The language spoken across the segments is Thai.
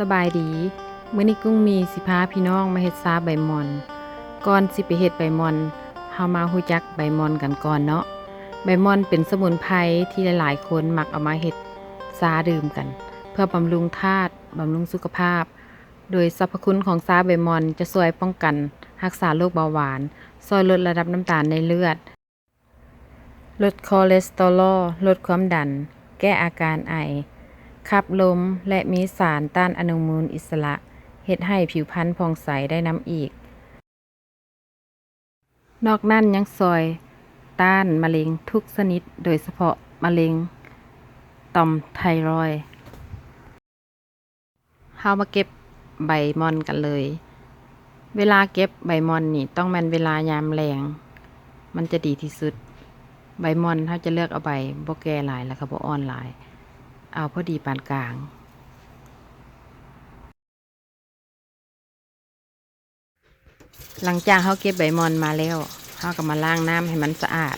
สบายดีเมื้อนี้กุ้งมีสิพาพี่น้องมาเฮ็ดซาใบมอน ก่อนสิไปเฮ็ดใบมอนเฮามาฮู้จักใบมอนกันก่อนเนาะ ใบมอนเป็นสมุนไพรที่หลายๆคนมักเอามาเฮ็ดซาดื่มกัน เพื่อบำรุงธาตุบำรุงสุขภาพ โดยสรรพคุณของซาใบมอนจะช่วยป้องกัน รักษาโรคเบาหวานช่วยลดระดับน้ำตาลในเลือด ลดคอเลสเตอรอล ลดความดัน แก้อาการไอ ขับลมและมีสารต้านอนุมูลอิสระเฮ็ดให้ผิวพรรณผ่องใสได้น้ำอีก นอกนั้นยังซอย ต้านมะเร็งทุกชนิดโดยเฉพาะมะเร็งต่อมไทรอยเฮามาเก็บใบมอนกันเลย เวลาเก็บใบมอนนี่ต้องแม่นเวลายามแรง มันจะดีที่สุด ใบมอนเขาจะเลือกเอาใบบ่แก่หลายแล้วก็บ่อ่อนหลาย เอาพอดีปานกลางหลังจากเขาเก็บใบมอนมาแล้วเขาก็มาล้างน้ำให้มันสะอาด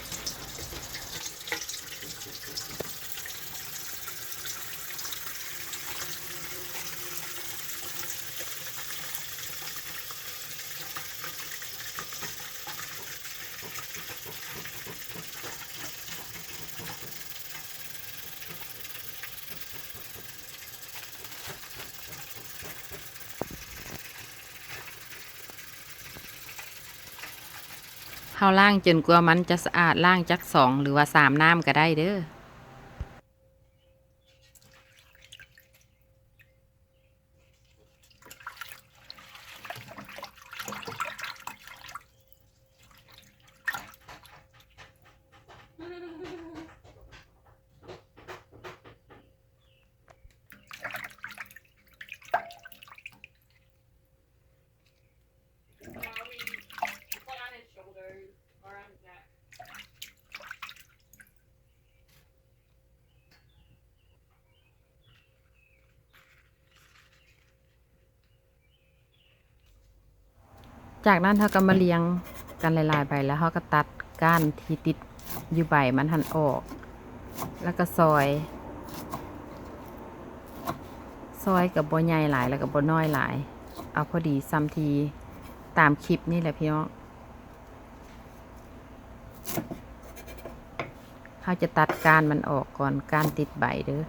เฮาล่างจนกว่ามันจะสะอาดล่างจักสองหรือว่าสามน้ำก็ได้เด้อ จากนั้นเขาก็มาเลี้ยงกันหลายๆใบแล้วเขาก็ตัดก้านที่ติดอยู่ใบมันหันออก แล้วก็ซอย ซอยกับบใหญ่หลายแล้วก็บ่น้อยหลาย เอาพอดีซ้ำทีตามคลิปนี่แหละพี่น้องเขาจะตัดก้านมันออกก่อนก้านติดใบเด้อ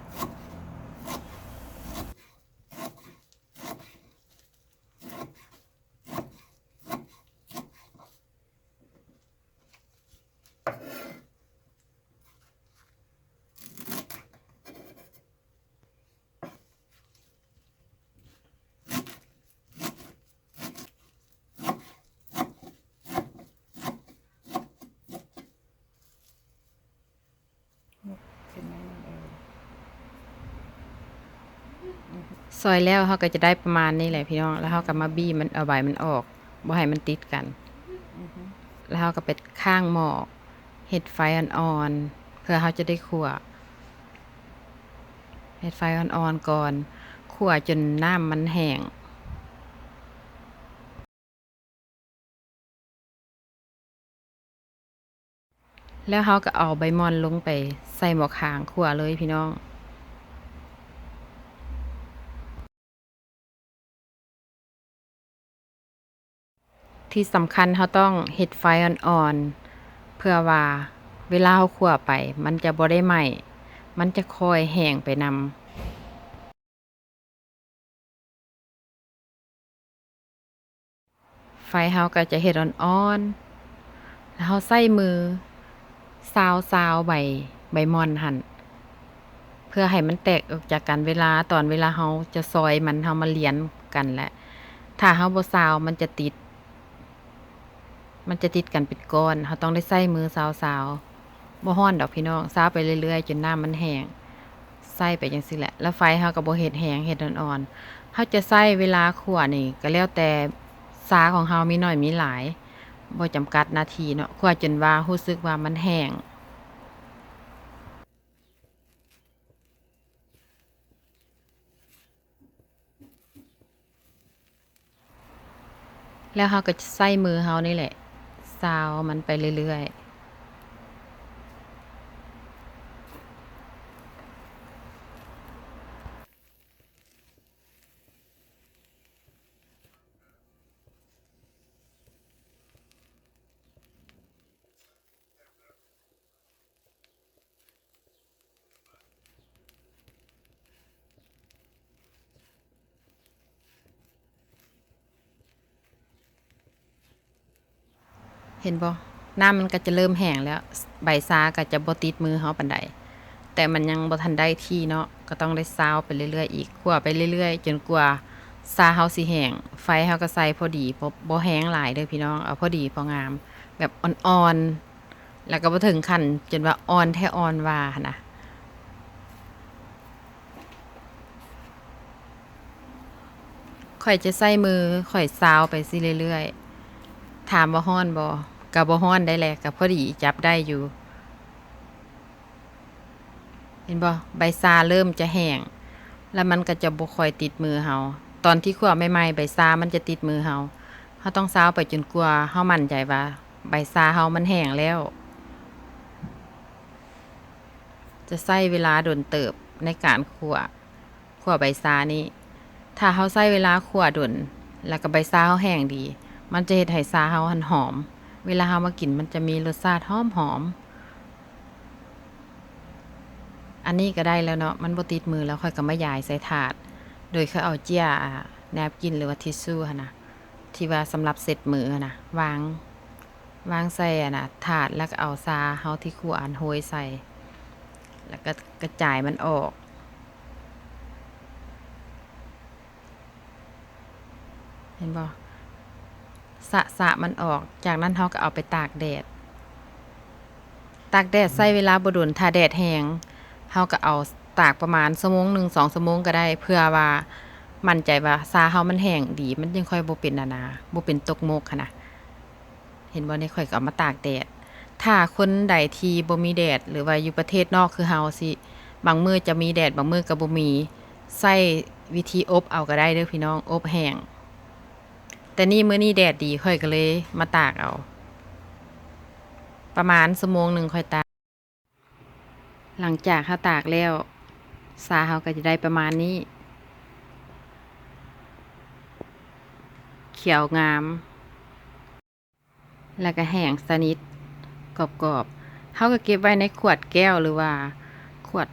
ซอยแล้วเขาก็จะได้ประมาณนี้แหละพี่น้อง แล้วเขาก็มาบี้มันเอาใบมันออกบ่ให้มันติดกัน แล้วเขาก็ไปข้างหมอกเห็ดไฟอ่อนๆเพื่อเขาจะได้ขั่วเห็ดไฟอ่อนๆก่อนขั่วจนน้ำมันแห้งแล้วเขาก็เอาใบมอนลงไปใส่หมอคางขั่วเลยพี่น้อง ที่สำคัญเขาต้องเฮ็ดไฟอ่อนๆ เพื่อว่าเวลาเขาคั่วไป มันจะบ่ได้ไหม้มันจะคอยแห้งไปนำไฟเฮาก็จะเฮ็ดอ่อนๆ แล้วเฮาใส่มือซาวซาวใบใบมอนหั่นเพื่อให้มันแตกออกจากกันเวลาตอนเวลาเฮาจะซอยมันเฮามาเลียนกันแหละ ถ้าเฮาบ่ซาวมันจะติด มันจะติดกันเป็นก้อนเขาต้องได้ใส่มือสาวๆบ่ฮ้อนดอกพี่น้องซาไปเรื่อยๆ จนน้ำมันแห้งใส่ไปจังซี่แหละ แล้วไฟเขาก็บ่เฮ็ดแห้งเฮ็ดอ่อนๆเขาจะใส่เวลาคั่วนี่ ก็แล้วแต่ซาของเฮามีน้อยมีหลายบ่จำกัดนาทีเนาะคั่วจนว่ารู้สึกว่ามันแห้งแล้วเขาก็จะใส่มือเขานี่แหละ ซาวมันไปเรื่อย เห็นบ่น้ำมันก็จะเริ่มแห้งแล้ว ใบซาก็จะบ่ติดมือเฮาปานใดแต่มันยังบ่ทันได้ที่เนาะก็ต้องได้ซาวไปเรื่อยๆอีกคั่วไปเรื่อยๆ จนกว่าซาเฮาสิแห้งไฟเฮาก็ใส่พอดีบ่บ่แห้งหลายเด้อพี่น้องเอาพอดีพองาม แบบอ่อนๆแล้วก็บ่ถึงขั้นจนว่าอ่อนแท้อ่อนว่าหั้นนะข่อยจะใส่มือข่อยซาวไปสิเรื่อยๆ ถามว่าฮ้อนบ่ ก็บ่ฮ้อนได้แหละก็พอดีจับได้อยู่ เห็นบ่ใบซาเริ่มจะแห้ง แล้วมันก็จะบ่ค่อยติดมือเฮาตอนที่คั่วใหม่ๆใบซามันจะติดมือเฮาเฮาต้องซาวไปจนกว่าเฮามั่นใจว่า ใบซาเฮามันแห้งแล้ว จะใช้เวลาโดนเติบในการคั่วคั่วใบซานี้ ถ้าเฮาใช้เวลาคั่วดนแล้วก็ใบซาเฮาแห้งดี มันจะเฮ็ดให้ซาเฮาหันหอม เวลาเฮามากินมันจะมีรสชาติหอมหอม อันนี้ก็ได้แล้วเนาะ มันบ่ติดมือแล้วค่อยก็มายายใส่ถาด โดยค่อยเอาเจียแนบกินหรือว่าทิชชู่นะที่ว่าสำหรับเสร็จมือนนะวาง วางใส่อะนะถาดแล้วก็เอาซาเฮาที่คั่วอันโหยใส่ แล้วก็กระจายมันออกเห็นบ่ สะสะมันออก จากนั้นเราก็เอาไปตากแดด ตากแดดใส่เวลาบ่โดนถ้าแดดแห้งเราก็เอาตากประมาณชั่วโมงหนึ่งสองชั่วโมงก็ได้เพื่อว่ามั่นใจว่าซาเฮามันแห้งดีมันยังค่อยบ่เป็นนานาบ่เป็นตกโมกหั้นนะเห็นบ่ในข่อยก็เอามาตากแดด ถ้าคนใดที่บ่มีแดด หรือว่าอยู่ประเทศนอกคือเฮาสิบางมื้อจะมีแดดบางมื้อก็บ่มีใช้วิธีอบเอาก็ได้เด้อพี่น้องอบแห้ง แต่นี่มื้อนี้แดดดีค่อยก็เลย มาตากเอา ประมาณชั่วโมงหนึ่งค่อยตาก หลังจากเขาตากแล้วซาเขาก็จะได้ประมาณนี้ เขียวงาม แล้วก็แห้งสนิทกรอบๆเขาก็เก็บไว้ในขวดแก้วหรือว่า ขวด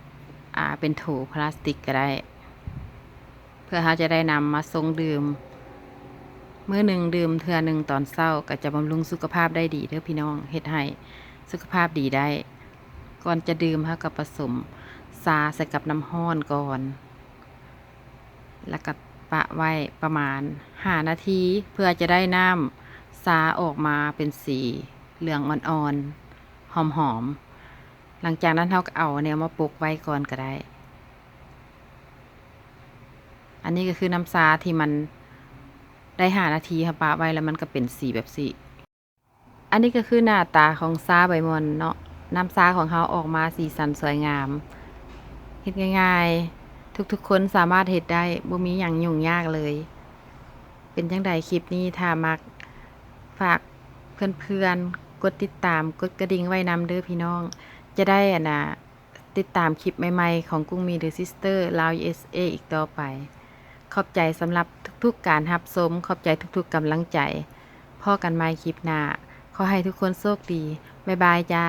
อ่าเป็นโถพลาสติกก็ได้ เพื่อเขาจะได้นำมาทรงดื่ม มื้อหนึ่งดื่มเทื่อหนึ่งตอนเช้าก็จะบำรุงสุขภาพได้ดีเด้อพี่น้องเฮ็ดให้สุขภาพดีได้ ก่อนจะดื่มเขาก็ผสมซาใส่กับน้ำห้อนก่อน แล้วก็ปะไว้ประมาณห้านาทีเพื่อจะได้น้ำซาออกมาเป็นสีเหลืองอ่อนๆ หอมๆ หลังจากนั้นเราก็เอาแนวมาปุกไว้ก่อนก็ได้ อันนี้ก็คือน้ำซาที่มัน ได้หานาทีค่ะปาไว้แล้วมันก็เป็นสีแบบสีอันนี้ก็คือหน้าตาของซาใบมอนเนาะน้ำซาของเขาออกมาสีสันสวยงามเฮ็ดง่ายๆ ทุกๆ คนสามารถเฮ็ดได้บ่มีหยังยุ่งยากเลย เป็นจังใดคลิปนี้ถ้ามักฝากเพื่อนๆ กดติดตามกดกระดิ่งไว้นำเด้อพี่น้อง จะได้อะนะติดตามคลิปใหม่ๆ ของกุ้งมีเดอะซิสเตอร์ลาว USA อีกต่อไป ขอบใจสำหรับทุกๆการรับชมขอบใจทุกๆกำลังใจพ่อกันใหม่คลิปหน้าขอให้ทุกคนโชคดี บ๊ายบายจ้า